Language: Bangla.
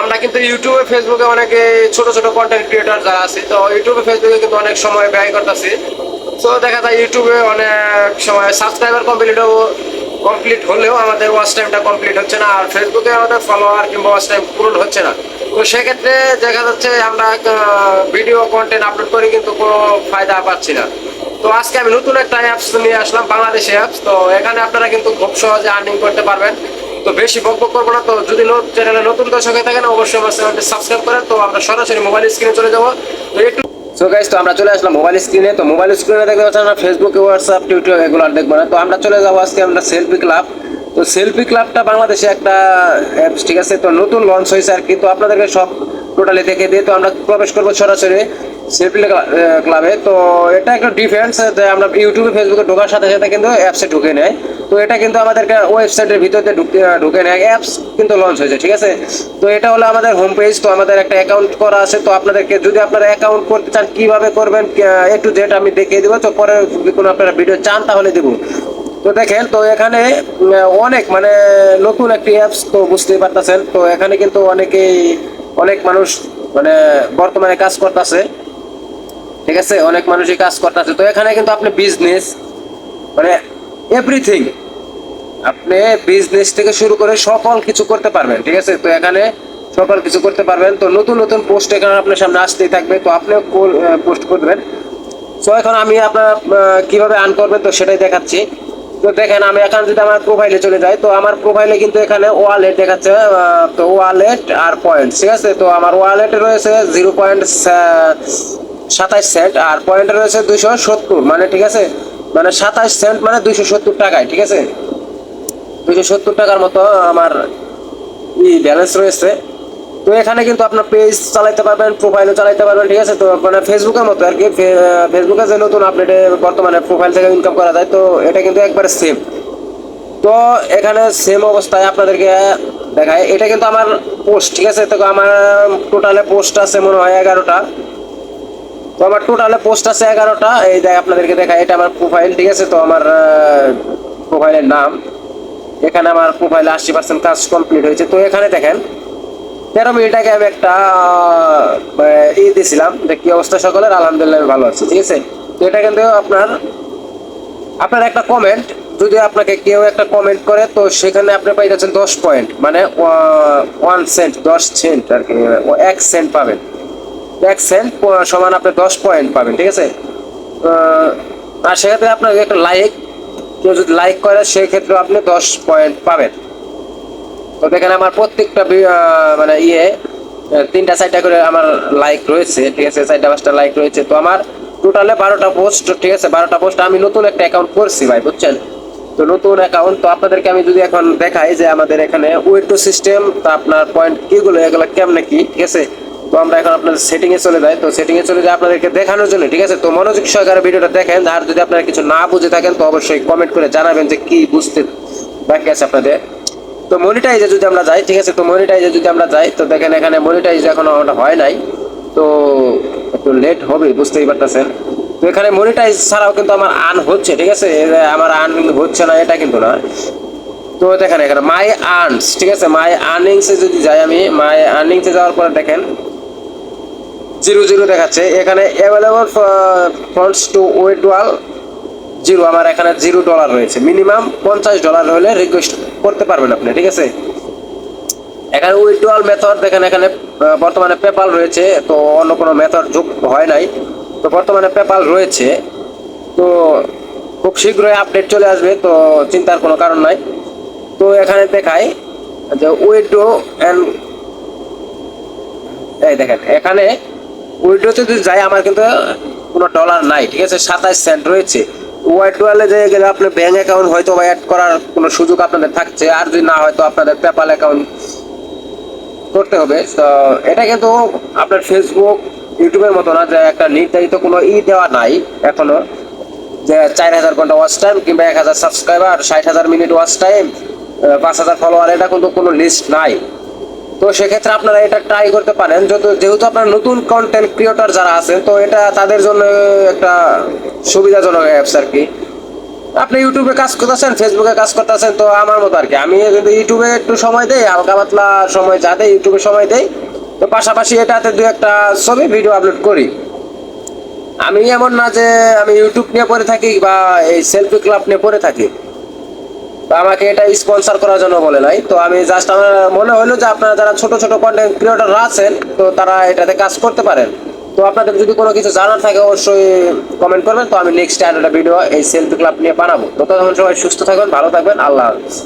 আমরা কিন্তু ইউটিউবে ফেসবুকে অনেকে ছোট ছোট কন্টেন্ট ক্রিয়েটর যারা আছে, তো ইউটিউবে ফেসবুকে কিন্তু অনেক সময় ব্যয় করতেছি। তো দেখা যায় ইউটিউবে অনেক সময় সাবস্ক্রাইবার কমপ্লিট কমপ্লিট হলেও আমাদের ওয়াচ টাইমটা কমপ্লিট হচ্ছে না, আর ফেসবুকে আমাদের ফলোয়ার কিংবা ওয়াচ টাইম পূরণ হচ্ছে না। তো সেক্ষেত্রে দেখা যাচ্ছে আমরা ভিডিও কন্টেন্ট আপলোড করে কিন্তু কোনো ফায়দা পাচ্ছি না। তো আজকে আমি নতুন একটা অ্যাপস নিয়ে আসলাম, বাংলাদেশি অ্যাপস তো এখানে আপনারা কিন্তু খুব সহজে আর্নিং করতে পারবেন। তো বেশি বক বক করব না, তো যদি চ্যানেলে নতুন দর্শক হয়ে থাকেন, অবশ্যই আমার চ্যানেলটি সাবস্ক্রাইব করেন। তো আমরা সরাসরি মোবাইল স্ক্রিনে চলে যাব। তো একটু সো গাইস তো আমরা চলে আসলাম মোবাইল স্ক্রিনে তো মোবাইল স্ক্রিনে দেখতে পাচ্ছেন আমরা ফেসবুকে হোয়াটসঅ্যাপ টিউটোরিয়াল এগুলো আর দেখব না। তো আমরা চলে যাব আজকে আমরা সেলফি ক্লাব তো সেলফি ক্লাবটা বাংলাদেশে একটা অ্যাপস ঠিক আছে? তো নতুন লঞ্চ হয়েছে আর কি। তো আপনাদেরকে সব টোটালি দেখে দিয়ে তো আমরা প্রবেশ করব সরাসরি। সেলফি ক্লাবে তো এটা একটা ডিফারেন্স আমরা ইউটিউবে ফেসবুকে ঢোকার সাথে সাথে কিন্তু অ্যাপসে ঢুকে নেয়। তো এটা কিন্তু আমাদেরকে ওয়েবসাইটের ভিতরে ঢুকে নেয়। অ্যাপস কিন্তু লঞ্চ হয়েছে, ঠিক আছে? তো এটা হলো আমাদের হোম পেজ তো আমাদের একটা অ্যাকাউন্ট করা আছে। তো আপনাদেরকে যদি আপনারা অ্যাকাউন্ট করতে চান, কীভাবে করবেন একটু টু জেড আমি দেখিয়ে দেবো। তো পরে কোনো আপনারা ভিডিও চান, তাহলে দেবো। তো দেখেন, তো এখানে অনেক মানে নতুন একটি অ্যাপস তো বুঝতেই পারতেছেন। তো এখানে কিন্তু অনেকেই, অনেক মানুষ মানে বর্তমানে কাজ করতেছে। ঠিক আছে? অনেক মানুষই কাজ করতেছে। তো এখানে কিন্তু আপনি বিজনেস মানে এভরিথিং আপনি বিজনেস থেকে শুরু করে সকল কিছু করতে পারবেন, ঠিক আছে? তো এখানে সকল কিছু করতে পারবেন। তো নতুন নতুন পোস্ট এখানে আপনার সামনে আসতেই থাকবে। তো আপনিও পোস্ট করবেন। তো এখন আমি আপনার কীভাবে আর্ন করবেন তো সেটাই দেখাচ্ছি। তো দেখেন, আমি এখন যদি আমার প্রোফাইলে চলে যাই, তো আমার প্রোফাইলে কিন্তু এখানে ওয়ালেট দেখাচ্ছে তো ওয়ালেট আর পয়েন্ট ঠিক আছে? তো আমার ওয়ালেটে রয়েছে জিরো পয়েন্ট সাতাশ সেন্ট আর পয়েন্টে রয়েছে দুইশো সত্তর মানে ঠিক আছে? মানে সাতাশ সেন্ট মানে দুইশো সত্তর টাকায়, ঠিক আছে? দুইশো সত্তর টাকার মতো আমার ই ব্যালেন্স রয়েছে। তো এখানে কিন্তু আপনার পেজ চালাইতে পারবেন প্রোফাইলও চালাইতে পারবেন, ঠিক আছে? তো মানে ফেসবুকের মতো আর কি ফেসবুকে যে নতুন আপডেটে বর্তমানে প্রোফাইল থেকে ইনকাম করা যায়, তো এটা কিন্তু একবারে সেম তো এখানে সেম অবস্থায় আপনাদেরকে দেখায়। এটা কিন্তু আমার পোস্ট ঠিক আছে? তো আমার টোটালে পোস্ট আছে মনে হয় এগারোটা। তো আমার টোটালে পোস্ট আছে এগারোটা। এই দেখ আপনাদেরকে দেখায় এটা আমার প্রোফাইল ঠিক আছে? তো আমার প্রোফাইলের নাম। এখানে আমার প্রোফাইলে আশি পার্সেন্ট কাজ কমপ্লিট হয়েছে। তো এখানে দেখেন, তেরো মিনিট আগে আমি একটা ই দিয়েছিলাম যে কি অবস্থা সকলের, আলহামদুলিল্লাহ আমি ভালো আছি, ঠিক আছে? তো এটা কিন্তু আপনার আপনার একটা কমেন্ট যদি আপনাকে কেউ একটা কমেন্ট করে, তো সেখানে আপনি পাই যাচ্ছেন দশ পয়েন্ট মানে ওয়ান সেন্ট দশ সেন্ট আর কি এক সেন্ট পাবেন। এক সেন্ট সমান আপনি দশ পয়েন্ট পাবেন, ঠিক আছে? আর সেক্ষেত্রে আপনাকে একটা লাইক কেউ যদি লাইক করে সেক্ষেত্রে আপনি দশ পয়েন্ট পাবেন। তো দেখেন আমার প্রত্যেকটা মানে ইয়ে তিনটা চারটা করে আমার লাইক রয়েছে, ঠিক আছে? চারটা, পাঁচটা লাইক রয়েছে। তো আমার টোটালে বারোটা পোস্ট ঠিক আছে? বারোটা পোস্ট আমি নতুন একটা অ্যাকাউন্ট করছি ভাই, বুঝছেন? তো নতুন অ্যাকাউন্ট তো আপনাদেরকে আমি যদি এখন দেখাই যে আমাদের এখানে উইডো সিস্টেম তো আপনার পয়েন্ট কিগুলো এগুলো কেমনে কি, ঠিক আছে? তো আমরা এখন আপনাদের সেটিং এ চলে যাই। তো সেটিং এ চলে যাই আপনাদেরকে দেখানোর জন্য, ঠিক আছে? তো মনোযোগ সহকারে ভিডিওটা দেখেন। আর যদি আপনারা কিছু না বুঝে থাকেন, তো অবশ্যই কমেন্ট করে জানাবেন যে কি বুঝতে বাকি আছে আপনাদের। তো মনিটাইজে যদি আমরা যাই, ঠিক আছে? তো মনিটাইজে যদি আমরা যাই, তো দেখেন এখানে মনিটাইজ এখনও ওটা হয় নাই। তো একটু লেট হবে, বুঝতেই পারতেছেন। তো এখানে মনিটাইজ ছাড়াও কিন্তু আমার আর্ন হচ্ছে, ঠিক আছে? আমার আর্ন কিন্তু হচ্ছে না, এটা কিন্তু না। তো দেখেন এখানে মাই আর্নস ঠিক আছে? মাই আর্নিংসে যদি যাই আমি মাই আর্নিংসে যাওয়ার পরে দেখেন জিরো জিরো দেখাচ্ছে। এখানে available funds to withdrawal zero. আমার এখানে জিরো ডলার রয়েছে। মিনিমাম পঞ্চাশ ডলার হলে রিকোয়েস্ট করতে পারবেন আপনি, ঠিক আছে? এখানে উইথড্রয়াল মেথড দেখেন এখানে বর্তমানে পেপাল রয়েছে, তো অন্য কোনো মেথড যোগ হয় নাই। তো বর্তমানে পেপাল রয়েছে। তো খুব শীঘ্রই আপডেট চলে আসবে, তো চিন্তার কোনো কারণ নাই। তো এখানে দেখায় যে উইথড্রো অ্যান্ড এই দেখেন, এখানে উইড্রোতে যদি যাই, আমার কিন্তু কোনো ডলার নাই, ঠিক আছে? সাতাশ সেন্ট রয়েছে। ওয়াইড্রোয়ালে যে গেলে আপনার ব্যাঙ্ক অ্যাকাউন্ট হয়তো বা অ্যাড করার কোনো সুযোগ আপনাদের থাকছে। আর যদি না হয়তো আপনাদের পেপাল অ্যাকাউন্ট করতে হবে। তো এটা কিন্তু আপনার ফেসবুক ইউটিউবের মতো না, যে একটা নির্ধারিত কোনো ই দেওয়া নাই এখনও। যে চার হাজার ঘণ্টা ওয়াচ টাইম কিংবা এক হাজার সাবস্ক্রাইবার ষাট হাজার মিনিট ওয়াচ টাইম পাঁচ হাজার ফলোয়ার এটা কিন্তু কোনো লিস্ট নাই। তো সেক্ষেত্রে আপনারা এটা ট্রাই করতে পারেন। যেহেতু আপনার নতুন কন্টেন্ট ক্রিয়েটর যারা আছেন, তো এটা তাদের জন্য একটা সুবিধাজনক অ্যাপস আর কি। আপনি ইউটিউবে কাজ করতেছেন ফেসবুকে কাজ করতেছেন, তো আমার মতো আর কি। আমি কিন্তু ইউটিউবে একটু সময় দেই, হালকা পাতলা সময় যা দেয় ইউটিউবে সময় দেই, তো পাশাপাশি এটাতে দু একটা ছবি ভিডিও আপলোড করি। আমি এমন না যে আমি ইউটিউব নিয়ে পড়ে থাকি বা এই সেলফি ক্লাব নিয়ে পড়ে থাকি। আমাকে এটা স্পন্সর করার জন্য বলে নাই। তো আমি জাস্ট আমার মনে হলো যে আপনারা যারা ছোট ছোট কন্টেন্ট ক্রিয়েটররা আছেন, তো তারা এটাতে কাজ করতে পারেন। তো আপনাদের যদি কোনো কিছু জানার থাকে, অবশ্যই কমেন্ট করবেন। তো আমি নেক্সট একটা ভিডিও এই সেলফি ক্লাব নিয়ে বানাবো। তো তখন সবাই সুস্থ থাকবেন ভালো থাকবেন, আল্লাহ হাফিজ।